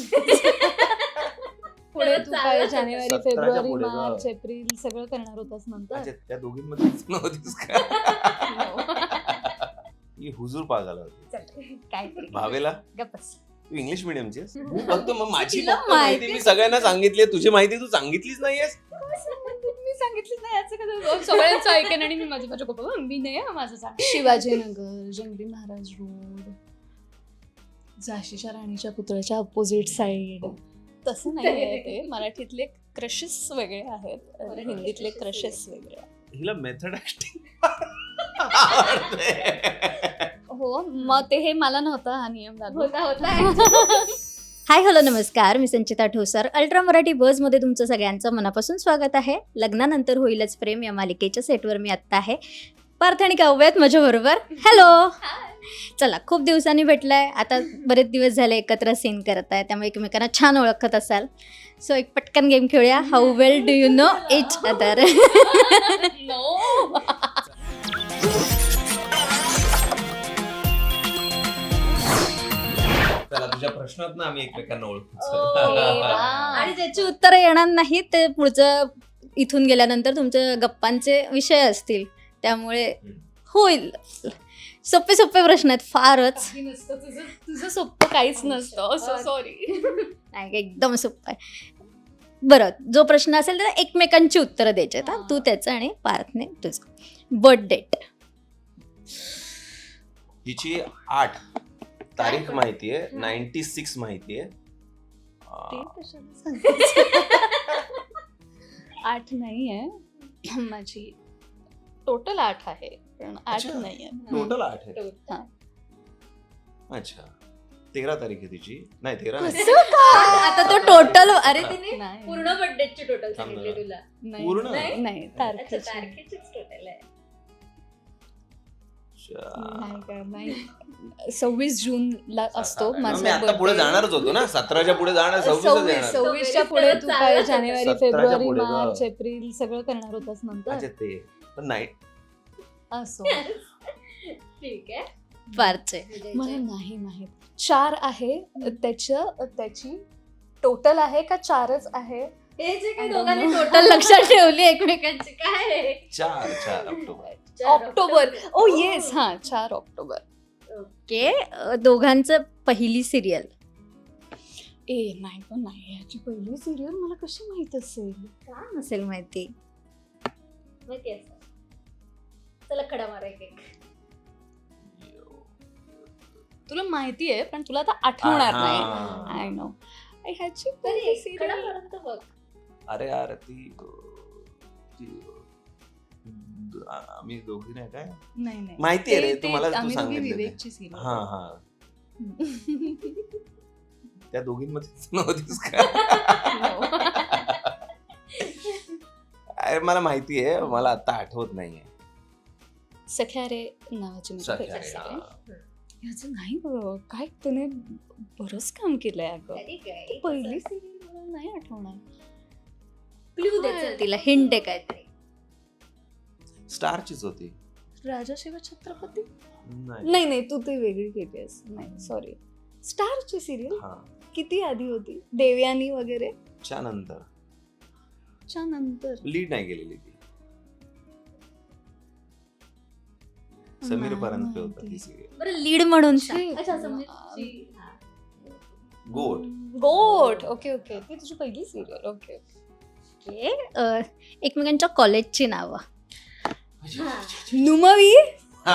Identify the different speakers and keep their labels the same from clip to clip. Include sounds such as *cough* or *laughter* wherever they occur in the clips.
Speaker 1: *laughs* पुढे तू काय जानेवारी
Speaker 2: सतराच्या
Speaker 1: फेब्रुवारी
Speaker 2: पुढे.
Speaker 1: मार्च एप्रिल सगळं करणार होतास नंतर?
Speaker 2: अच्छा त्या दोघींमध्येच नव्हतीस का? *laughs* ही हुजूर पागाला होती.
Speaker 1: काय
Speaker 2: भावेला?
Speaker 1: गप्पस
Speaker 2: तू इंग्लिश मिडियमची आहेस? मी फक्त मग माझी
Speaker 1: तिला
Speaker 2: फक्त माहिती
Speaker 1: माहिती-
Speaker 2: मी सगळ्यांना सांगितली तुझी माहिती तू सांगितलीच नाहीयेस
Speaker 1: मी सांगितलं नाही? याचं कसं सगळ्यांचं ऐकेन आणि मी माझं माझ्या पप्पा मी नाही हं, माझं सांग शिवाजीनगर जंगली महाराज रोड. झाशीच्या राणीच्या पुतळ्याच्या अपोजिट साइड तसं नाही आहे ते. *laughs* मराठीतले क्रशेस वेगळे आहेत. आणि हिंदीतले क्रशेस वेगळे. आहेत.
Speaker 2: हिला मेथड *laughs*
Speaker 1: हो मग ते हे मला नव्हतं हा नियम लागू
Speaker 3: होता होता. *laughs*
Speaker 4: हाय हॅलो नमस्कार. मी संचिता ठोसर. अल्ट्रा मराठी बजमध्ये तुमचं सगळ्यांचं मनापासून स्वागत आहे. लग्नानंतर होईलच प्रेम या मालिकेच्या सेटवर मी आत्ता आहे. पार्थ आणि काव्य आहेत माझ्याबरोबर. हॅलो चला खूप दिवसांनी भेटलाय. आता बरेच दिवस झाले एकत्र सीन करत आहे त्यामुळे एकमेकांना छान ओळखत असाल. सो एक पटकन game खेळूया. How well do you know each other
Speaker 2: चला तुझ्या प्रश्नात ना आम्ही एकमेकांना ओळखतो
Speaker 4: आणि ज्याची उत्तरं येणार नाहीत ते पुढचं इथून गेल्यानंतर तुमच्या गप्पांचे विषय असतील. त्यामुळे होईल सोपे सोपे प्रश्न आहेत फारच.
Speaker 1: काही नसतं तुझं. तुझं सोपं काहीच नसतं. सो सॉरी
Speaker 4: नाही एकदम सोपं आहे. बरं जो प्रश्न असेल तर एकमेकांची उत्तरं द्यायची आहेत हा. तू त्याचं आणि पार्थने तुझं. बर्थ डेट
Speaker 2: हिची आठ तारीख माहितीये नाईन्टी सिक्स माहितीये
Speaker 1: ते
Speaker 2: अं,
Speaker 1: कशाला सांगायचं? आठ नाही आहे. *clears throat* माझी टोटल आठ आहे. पण आठ
Speaker 2: अच्छा. टोटल आठ आहे
Speaker 1: हा.
Speaker 2: अच्छा. तेरा तारीख आहे तिची. नाही तेरा नाही.
Speaker 4: आता तो टोटल अरे
Speaker 3: तिने
Speaker 1: नाही.
Speaker 3: पूर्ण बर्थडेची टोटल सांगितली. तुला.
Speaker 1: नाही.
Speaker 2: पूर्ण?
Speaker 1: नाही? नाही
Speaker 3: अच्छा
Speaker 1: तारखेची
Speaker 3: तारखेचीच टोटल आहे.
Speaker 2: अच्छा.
Speaker 1: नाही का, नाही. सव्वीस जून ला असतो माझा
Speaker 2: मी आता पुढे
Speaker 1: birthday.
Speaker 2: जाणारच होतो ना. सतराच्या पुढे जाणार सव्वीसच
Speaker 1: सव्वीस
Speaker 2: येणार
Speaker 1: सव्वीसच्या पुढे तू काय? जानेवारी
Speaker 2: सतराच्या
Speaker 1: फेब्रुवारी
Speaker 2: पुढे.
Speaker 1: मार्च एप्रिल सगळं करणार होतास नंतर?
Speaker 2: अच्छा ते. पण नाही.
Speaker 1: असो.
Speaker 3: ठीक आहे.
Speaker 4: पार्थचे
Speaker 1: मला नाही माहीत. चार आहे त्याच्या त्याची टोटल आहे का चारच आहे?
Speaker 3: हे जे काही दोघांनी. टोटल *laughs*
Speaker 4: लक्षात ठेवली एकमेकांची.
Speaker 3: काय आहे?
Speaker 2: चार चार ऑक्टोबर. *laughs*
Speaker 3: चार
Speaker 1: ऑक्टोबर. ओ येस हा चार ऑक्टोबर.
Speaker 4: ओके. अ, दोघांचं पहिली सिरियल
Speaker 1: ए नाही पण नाही. याची पहिली सिरियल मला कशी माहीत असेल?
Speaker 4: का नसेल माहिती?
Speaker 3: माहिती असं चला खडा मारा एक. एक
Speaker 1: तुला माहिती आहे पण तुला आता आठवणार
Speaker 2: हा.
Speaker 1: नाही. आय नो ह्याची
Speaker 3: तरी खडा बघ.
Speaker 2: अरे यार ती आम्ही दोघी नाही काय?
Speaker 1: नाही नाही.
Speaker 2: माहिती आहे रे
Speaker 1: ते-
Speaker 2: तू
Speaker 1: ते
Speaker 2: मला तू
Speaker 1: आम्ही दोघी
Speaker 2: सांगितलं ते.
Speaker 1: विवेकची serial.
Speaker 2: हा हा. त्या दोघींमध्ये नव्हतीस का. *laughs* अरे मला माहिती आहे मला आता आठवत नाहीये.
Speaker 1: सख्या रे नावाची मुलगी
Speaker 2: सख्या. रे, हा.
Speaker 1: ह्याचं नाही बरं काय त्याने बरंच काम केलंय अगं. पहिली सिरियल मला नाही आठवणार. काय?
Speaker 3: दे
Speaker 4: तिला हिंट आहे काहीतरी.
Speaker 2: स्टारचीच होती.
Speaker 1: राजा शिव छत्रपती?
Speaker 2: नाही.
Speaker 1: नाही नाही तू ती वेगळी केलीस नाही सॉरी स्टारची सिरियल
Speaker 2: हा.
Speaker 1: किती आधी होती? देवयानी वगैरे?
Speaker 2: च्या नंतर
Speaker 1: च्या नंतर
Speaker 2: लीड नाही गेलेली ती. समीर
Speaker 1: नाही
Speaker 2: परंतपे होता. ती सिरियल
Speaker 4: बरं लीड म्हणून सांग.
Speaker 3: अच्छा समीरची हा.
Speaker 2: गोड
Speaker 1: गोट ओके ओके ती तुझी पहिली सिरियल ओके
Speaker 4: ओके अ, एकमेकांच्या कॉलेजची नावं
Speaker 1: नुमवी
Speaker 2: हा.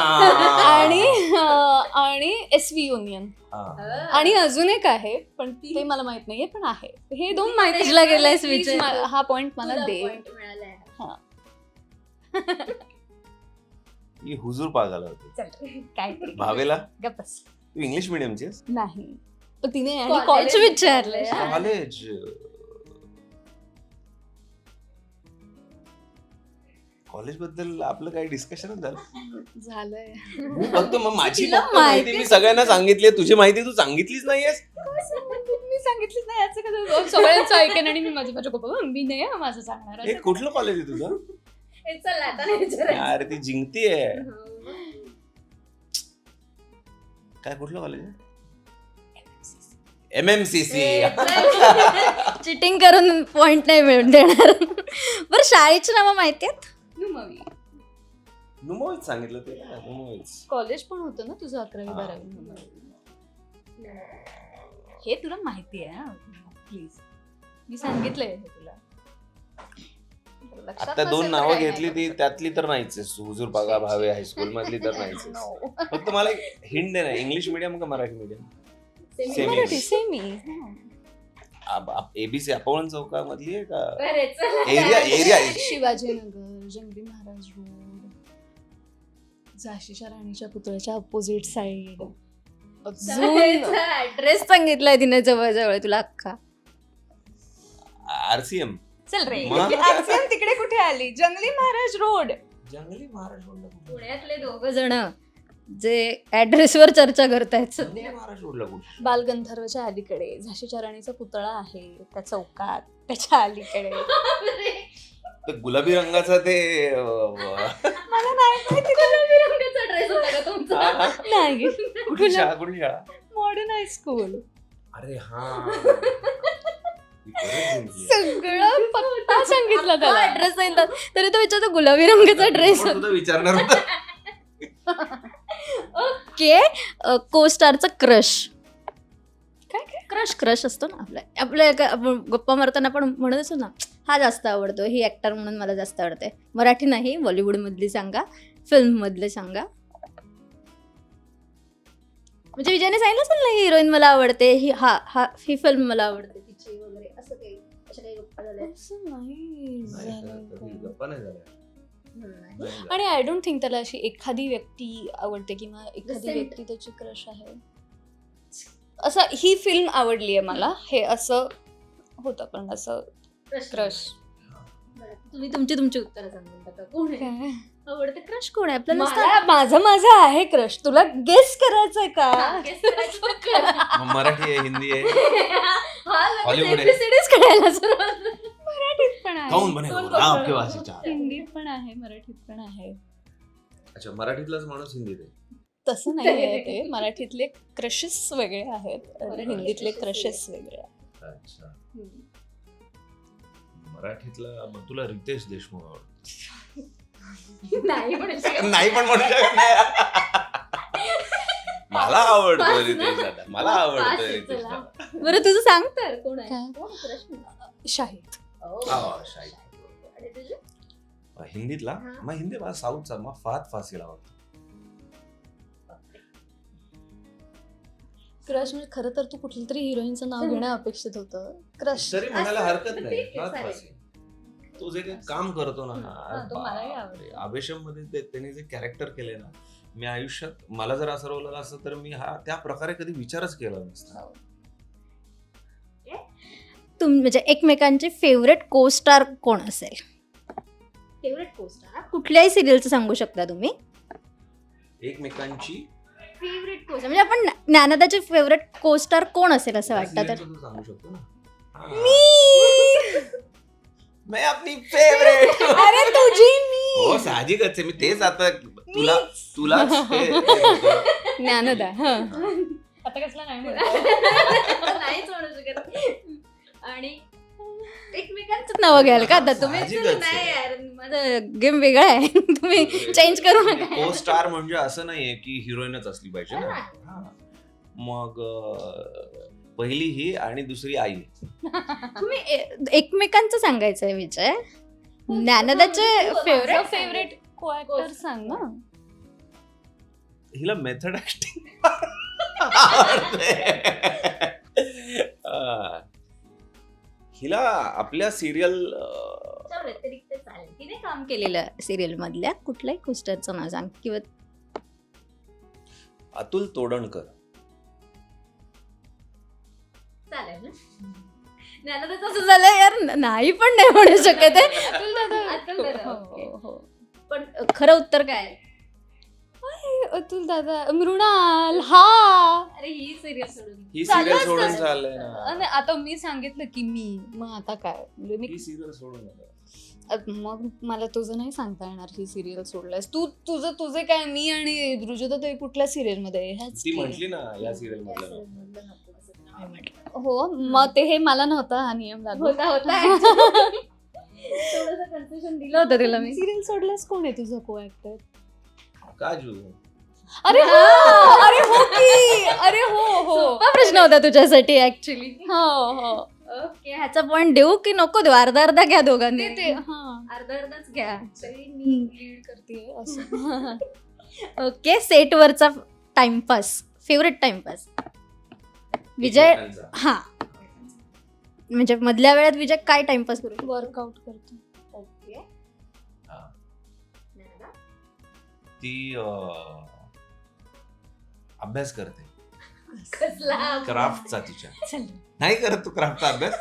Speaker 1: आणि अं, आणि एस व्ही युनियन
Speaker 2: हा.
Speaker 1: आणि अजून एक आहे पण ते मला माहीत नाहीये पण आहे हे दोन माहिती
Speaker 4: गेलायस विचार.
Speaker 1: मा- हा पॉइंट मला
Speaker 3: तुला
Speaker 1: दे
Speaker 3: मिळालाय.
Speaker 2: ही *laughs* हुजूर पागाला होती.
Speaker 1: चल. काय
Speaker 2: भावेला?
Speaker 1: गप्पस.
Speaker 2: तू इंग्लिश मिडियमची
Speaker 1: नाही. पण तिने आणि कॉलेज विचारलंय.
Speaker 2: कॉलेज कॉलेजबद्दल आपलं काही डिस्कशनच झालं
Speaker 1: झालंय.
Speaker 2: मी फक्त मग माझी
Speaker 4: तिला
Speaker 2: फक्त माहिती
Speaker 4: माहिती
Speaker 2: मी सगळ्यांना सांगितली तुझी माहिती तू सांगितलीच नाहीयेस.
Speaker 1: मी सांगितलीच नाही याचं कसं? सगळ्यांचं ऐकेन आणि मी माझ्या माझ्या पप्पा मी नाही हं, माझं सांगणार.
Speaker 2: हे
Speaker 1: असं.
Speaker 2: कुठलं कॉलेज आहे तुझं?
Speaker 3: चल आता नाही विचारायचं.
Speaker 2: यार ती जिंकतीये.
Speaker 3: हा.
Speaker 2: काय कुठलं college M M C C
Speaker 4: cheating करून पॉइंट नाही मिळून देणार. बरं शाळेची नावं माहिती आहेत?
Speaker 1: नुमवी.
Speaker 2: नुमोईच सांगितलं ते नुमोईच
Speaker 1: कॉलेज पण होतं ना तुझं अकरावी
Speaker 2: हा.
Speaker 1: बारावी. हे तुला माहिती आहे प्लीज मी सांगितलंय हे तुला. लक्षात
Speaker 2: आता दोन
Speaker 1: नसेल तर
Speaker 2: नावं घेतली ती त्यातली तर नाहीच. हुजूर बागा भावे हायस्कूल मधली तर *laughs* नाहीच.
Speaker 1: No.
Speaker 2: फक्त मला एक हिंट दे ना. इंग्लिश मिडियम का Marathi medium Semi.
Speaker 1: Marathi semi
Speaker 2: A B C अपवण चौका मधली आहे का?
Speaker 3: चला.
Speaker 2: एरिया एरिया
Speaker 1: शिवाजीनगर जंगली महाराज रोड. झाशीच्या राणीच्या पुतळ्याच्या अपोजिट साइड अजून. *laughs*
Speaker 4: ऍड्रेस सांगितलाय तिने जवळ जवळ तुला अख्खा.
Speaker 2: आरसीएम
Speaker 1: चल रे.
Speaker 2: मग?
Speaker 1: RCM *laughs* तिकडे कुठे आली? जंगली महाराज रोड.
Speaker 2: जंगली महाराष्ट्र
Speaker 3: पुण्यातले दोघ
Speaker 4: दोघ जण जे ऍड्रेसवर चर्चा करतायत.
Speaker 2: जंगली
Speaker 4: सध्या
Speaker 2: कुठे?
Speaker 1: बालगंधर्वच्या अलीकडे. झाशीच्या राणीचा पुतळा आहे. त्या चौकात त्याच्या अलीकडे.
Speaker 2: ते गुलाबी रंगाचा ते अं,
Speaker 1: मला नाही माहिती.
Speaker 3: गुलाबी रंगाचा ड्रेस होता का तुमचा?
Speaker 2: हा,
Speaker 1: नाही.
Speaker 2: कुठली शाळा? कुठली शाळा?
Speaker 1: मॉडर्न हायस्कूल
Speaker 2: अरे हा.
Speaker 1: सगळं पत्ता सांगितला त्याला.
Speaker 4: ऍड्रेस सांगितला तरी तो विचारतो गुलाबी रंगाचा ड्रेस
Speaker 2: विचारणार होता.
Speaker 4: ओके को स्टारचा क्रश
Speaker 1: काय काय?
Speaker 4: क्रश क्रश असतो ना आपल्या आपल्या एका- आपण गप्पा मारताना आपण म्हणत असतो ना हा जास्त आवडतो ही ऍक्टर म्हणून मला जास्त आवडते. मराठी नाही बॉलिवूड मधली सांगा फिल्म मधले सांगा. म्हणजे विजयने सांगितलं असेल ना हिरोईन मला आवडते ही हा हा ही फिल्म मला आवडते. तिची वगैरे असं काही अशा काही गप्पा झाल्या?
Speaker 1: असं नाही
Speaker 2: नाही,
Speaker 1: झालं
Speaker 2: कधी
Speaker 1: का.
Speaker 2: गप्पा नाही झाल्या.
Speaker 4: नाही.
Speaker 2: नाही झाल्या.
Speaker 1: आणि आय डोंट थिंक त्याला अशी एखादी व्यक्ती आवडते किंवा एखादी
Speaker 3: Recent.
Speaker 1: व्यक्ती त्याची क्रश आहे. असं ही फिल्म आवडली आहे मला. हे असं होतं पण असं क्रश
Speaker 4: तुम्ही तुमची तुमची उत्तरं सांगून टाका. कोण आहे? आवडते क्रश कोण आहे? आपल्याला
Speaker 1: मला. माझं माझं आहे क्रश तुला गेस करायचंय का?
Speaker 2: मग मराठी आहे हिंदी आहे. *laughs* Hollywood आहे.
Speaker 4: ABCDs कळायला सुरुवात.
Speaker 1: मराठीत पण आहे. कोण-
Speaker 2: हा,
Speaker 1: हिंदीत पण आहे मराठीत पण आहे.
Speaker 2: अच्छा मराठीतलाच माणूस हिंदीत आहे.
Speaker 1: तसं नाही आहे ते. मराठीतले क्रशेस वेगळे आहेत आणि हिंदीतले
Speaker 3: crushes
Speaker 1: क्रशेस वेगळे. आहेत.
Speaker 2: अच्छा. मराठीतला मग तुला रितेश देशमुख आवडतो *laughs*
Speaker 3: नाही म्हणू शकत.
Speaker 2: नाही पण म्हणू शकत नाही. *laughs* मला आवडतो रितेश दादा मला आवडतो रितेश. दादा
Speaker 4: बरं तुझं सांग तर
Speaker 3: कोण आहे?
Speaker 1: शाहिद.
Speaker 2: हा, शाहिद.
Speaker 3: आणि तुझे?
Speaker 2: हिंदीतला?
Speaker 3: हा.
Speaker 2: मग हिंदी मला साऊथचा मग फात फासील आवडतो
Speaker 1: क्रश म्हणजे खरं तर तू कुठल्या तरी हिरोईनचं नाव घेणं अपेक्षित होतं. क्रश.
Speaker 2: तरी म्हणायला
Speaker 3: असं-
Speaker 2: हरकत नाही.
Speaker 3: ठीक आहे,
Speaker 2: फात
Speaker 3: चालेल.
Speaker 2: फासी. तो जे काही काम करतो ना
Speaker 1: हा, तो मलाही आवडतो.
Speaker 2: आवेशममध्ये ते- त्यांनी जे कॅरेक्टर केले ना मी आयुष्यात मला जर असं रोल आला असतं तर मी हा त्या प्रकारे कधी विचारच केला नसता.
Speaker 4: तुम म्हणजे एकमेकांचे फेवरेट को स्टार कोण असेल?
Speaker 3: फेवरेट पोस्ट
Speaker 4: कुठल्याही सिरियलचं सांगू शकता तुम्ही?
Speaker 2: एकमेकांची?
Speaker 3: फेवरेट पोस्ट
Speaker 4: म्हणजे आपण ज्ञानदाचे फेवरेट को स्टार कोण असेल असं वाटतं तर?
Speaker 2: तू सांगू शकतो ना. हा. मैं! अपनी फेवरेट
Speaker 1: अरे तुझी मी!
Speaker 2: हो साहजिकच आहे. मी तेच आता तुला तुलाच ते- ते होतं.
Speaker 4: ज्ञानदा हा.
Speaker 1: आता कसला नाही *laughs*
Speaker 3: नाहीच म्हणू शकत. आणि एकमेकांचं
Speaker 4: नावं घ्याल का? आता तुम्ही
Speaker 2: साहजिकच आहे.
Speaker 3: नाही यार
Speaker 4: माझं गेम वेगळा आहे. *laughs* तुम्ही चेंज करू नका.
Speaker 2: को स्टार म्हणजे असं नाहीये की हिरोईनच असली पाहिजे ना.
Speaker 3: हा.
Speaker 2: हा. मग अं, पहिली ही आणि दुसरी आई.
Speaker 4: तुम्ही ए- एकमेकांचं सांगायचंय विजय. ज्ञानदाचे फेवरेट
Speaker 1: फेवरेट को ऍक्टर सांग ना.
Speaker 2: हिला मेथड ऍक्टिंग हिला आपल्या सिरियल
Speaker 3: च्या व्यतिरिक्त चालेल.
Speaker 4: तिने काम केलेलं सिरियल मधल्या कुठल्याही कुस्टरचं नाव सांग किंवा
Speaker 2: अतुल तोडणकर.
Speaker 3: चालेल ना?
Speaker 4: असं झालं यार. न- नाही पण नाही म्हणू शकत आहे.
Speaker 1: अतुल दादा
Speaker 3: अतुल दादा,
Speaker 1: हो,
Speaker 3: ओके.
Speaker 1: हो.
Speaker 4: पण खरं उत्तर काय आहे?
Speaker 1: अतुल दादा मृणाल हा.
Speaker 3: अरे ही सिरियल सोडून.
Speaker 2: ही
Speaker 1: चालू
Speaker 2: सिरियल
Speaker 1: असतं.
Speaker 2: सोडून चाललंय
Speaker 1: आणि
Speaker 2: ना
Speaker 1: आता मी सांगितलं की मी मग आता काय? म्हणजे मी
Speaker 2: ही सिरियल सोडून आलं.
Speaker 1: अ- मग मला तुझं नाही सांगता येणार ही सिरियल सोडलंयस. तू तुझं तुझे काय? मी आणि रुजुता ते कुठल्या सिरियलमध्ये ह्याच
Speaker 2: ती
Speaker 1: की.
Speaker 2: म्हटली ना या सिरियल मधलं.
Speaker 1: हो मग ते हे मला नव्हता हा नियम लागू
Speaker 3: होता होता. *laughs* थोडस कन्फ्युजन
Speaker 4: दिलं होतं तिला मी.
Speaker 1: सिरियल सोडल्यास कोण आहे तुझं को ऍक्टर
Speaker 2: काजू.
Speaker 1: अरे हो *laughs* अरे हो की अरे हो हो.
Speaker 4: सोपा प्रश्न होता तुझ्यासाठी ऍक्च्युली *laughs*
Speaker 1: हो हो.
Speaker 4: ओके ह्याचा पॉइंट देऊ की नको देऊ? अर्धा अर्धा घ्या दोघांनी.
Speaker 1: ते हा.
Speaker 4: अर्धा अर्धाच घ्या.
Speaker 1: मी लीड करते असं.
Speaker 4: ओके सेटवरचा टाइमपास फेवरेट टाइमपास विजय. हा. म्हणजे मधल्या वेळात विजय काय टाइमपास करू?
Speaker 1: वर्कआउट करतो.
Speaker 3: ओके.
Speaker 2: हा. ती अभ्यास करते. क्राफ्टचा तिच्या. नाही करत तू क्राफ्टचा अभ्यास?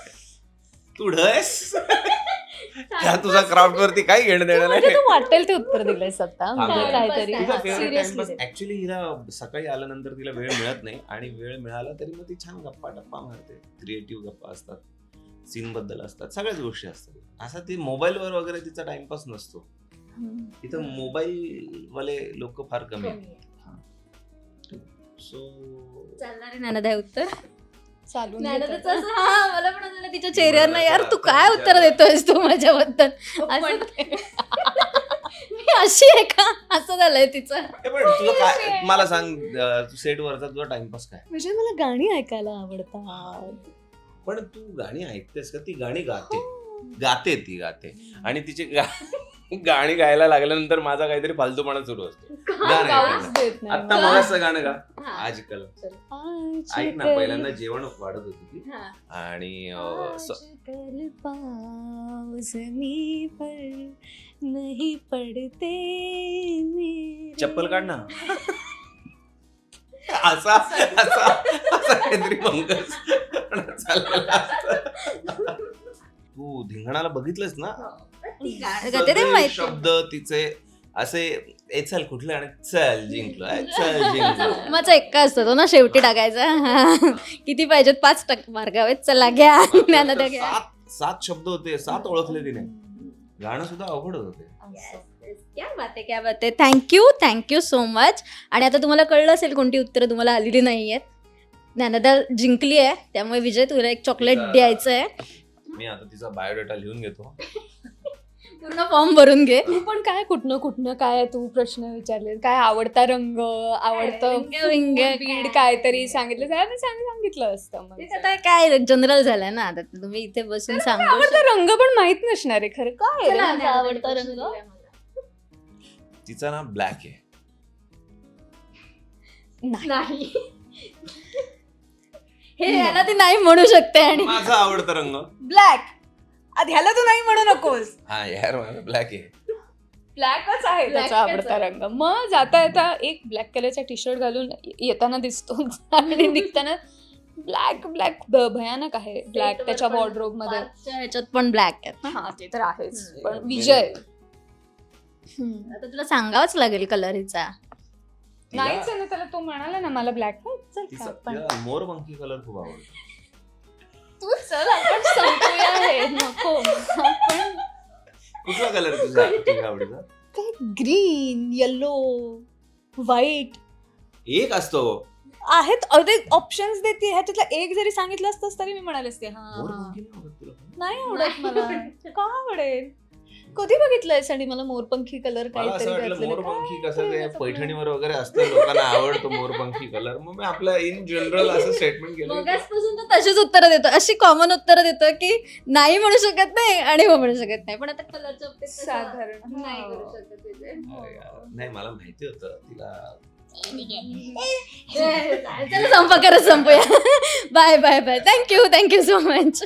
Speaker 2: तू ढस. त्या तुझा क्राफ्ट वरती काय घेणं देणं
Speaker 1: म्हणजे
Speaker 2: नाही.
Speaker 1: वाटेल ते उत्तर दिलंयस आता. काहीतरी. सिरियसली
Speaker 2: टाइमपास ऍक्च्युली हिला सकाळी आल्यानंतर तिला वेळ मिळत नाही आणि वेळ मिळाला तरी मग ती छान गप्पा टप्पा मारते. क्रिएटिव्ह गप्पा असतात. सीन बद्दल असतात. सगळ्याच गोष्टी असतात. असा ती मोबाईलवर वगैरे तिचा टाइमपास नसतो. इथं मोबाईल वाले लोक फार कमी आहेत. सो
Speaker 4: चालणार उत्तर?
Speaker 1: चालून
Speaker 4: नानदचं असं, हा, मला पण असं झालं तिच्या चेहऱ्यावर यार तू काय उत्तर देतोयस तू माझ्याबद्दल? *laughs* मी अशी आहे का? असं झालंय तिचं.
Speaker 2: पण काय मला सांग अं, तू सेटवरचा तुझा टाइमपास काय?
Speaker 1: म्हणजे मला गाणी ऐकायला आवडतात.
Speaker 2: पण तू गाणी ऐकतेस का? ती गाणी गाते. गाते ती गाते. आणि तिची गा- *laughs* गाणी गायला लागल्यानंतर माझा काहीतरी फालतूपणा सुरू असतो. गाणं ऐकायला. आता
Speaker 1: मला.
Speaker 2: मगाचं गाणं गा.
Speaker 3: हा.
Speaker 2: आजकाल. ऐक ना पहिल्यांदा जेवण वाढत होती ती.
Speaker 3: हा.
Speaker 2: आणि
Speaker 1: नहीं पडते.
Speaker 2: चप्पल काढ ना. *laughs* असा असा असा काहीतरी पंकज. चाललेला असतं. तू धिंगणाला बघितलंस ना?
Speaker 3: ते
Speaker 4: माहिती.
Speaker 2: शब्द तिचे असे ए चल कुठले आणि चल जिंकलो ए, चल *laughs* जिंकलो.
Speaker 4: माझा एक्का असतो तो ना शेवटी टाकायचा. हा. *laughs* किती पाहिजेत? पाच टक्के मार्ग हवेत चला घ्या.
Speaker 2: सात सात शब्द होते सात ओळखले तिने. गाणं सुद्धा अवघड होते.
Speaker 4: क्या बात आहे क्या बात आहे. थँक्यू थँक्यू सो मच आणि आता तुम्हाला कळलं असेल कोणती उत्तरं तुम्हाला आलेली नाही आहेत ज्ञानदा जिंकली आहे त्यामुळे विजय तुला एक चॉकलेट
Speaker 2: तिचा-
Speaker 4: द्यायचं आहे
Speaker 2: मी आता तिचा बायोडेटा लिहून घेतो. *laughs*
Speaker 4: पूर्ण फॉर्म भरून घे.
Speaker 1: तू पण काय कुठनं कुठनं काय तू प्रश्न विचारले काय आवडता रंग आवडतं
Speaker 4: रंग, विंग,
Speaker 1: बीड
Speaker 4: काय?
Speaker 1: काहीतरी सांगितलं? तर मी सांग- सांगितलं असतं मग.
Speaker 4: आता काय जनरल झालंय ना आता तुम्ही इथे बसून
Speaker 1: काय
Speaker 4: सांगू
Speaker 1: आवडता रंग पण माहीत नसणार आहे खरं काय आहे? रे आवडता रंग.
Speaker 2: तिचा ना ब्लॅक आहे.
Speaker 1: नाही
Speaker 3: नाही. *laughs*
Speaker 4: हे याला ती नाही म्हणू शकते आणि
Speaker 2: माझा आवडता रंग.
Speaker 1: ब्लॅक ह्याला तू नाही म्हणू नकोस.
Speaker 2: हा यार माझा ब्लॅक आहे.
Speaker 1: ब्लॅकच आहे त्याचा आवडता. रंग. मग जाता येता एक ब्लॅक कलरचा टी शर्ट घालून येताना दिसतो. आणि निघताना ब्लॅक ब्लॅक भयानक आहे. ब्लॅक त्याच्या
Speaker 4: वॉर्ड्रोबमध्ये. ह्याच्यात पण ब्लॅक आहे
Speaker 1: हा ते तर आहेच. पण विजय.
Speaker 4: आता तुला सांगावंच लागेल कलर हिचा.
Speaker 1: नाहीच आहे ना त्याला तो म्हणाला ना मला ब्लॅक चल
Speaker 2: तिचा
Speaker 1: का पण
Speaker 2: तिला मोरपंखी कलर खूप आवडतो.
Speaker 1: तू चल आपण संपूया हे नको आपण
Speaker 2: कुठला कलर तुझा तुझ्या आवडीचा?
Speaker 1: काय ग्रीन येलो व्हाईट
Speaker 2: एक असतो.
Speaker 1: आहेत अरे ऑप्शन्स देते. ह्याच्यातला एक जरी सांगितलं असतंस तरी मी म्हणाले असते हा. हा.
Speaker 2: मोरपंखी नाही आवडत तुला
Speaker 1: नाही आवडत मला. का आवडेल? कधी बघितलंयस आणि मला मोरपंखी कलर
Speaker 2: मला असं
Speaker 1: काहीतरी
Speaker 2: वाटलं
Speaker 1: घातलेलं?
Speaker 2: मोरपंखी कसं ते पैठणीवर वगैरे असतं लोकांना आवडतो मोरपंखी कलर मग मी आपलं इन जनरल असं *laughs* स्टेटमेंट केलं की
Speaker 4: मगासपासून तर तशीच उत्तरं देतो. अशी कॉमन उत्तरं देतो की नाही म्हणू शकत नाही आणि हो म्हणू शकत नाही. पण आता कलरच्या बाबतीत तसं-
Speaker 1: साधारण.
Speaker 3: नाही
Speaker 1: हा.
Speaker 3: करू शकत विजय.
Speaker 2: अरे यार, नाही मला माहिती होतं. तिला *laughs*
Speaker 4: चला संपर्क संपूया. Bye bye bye thank you thank you so much.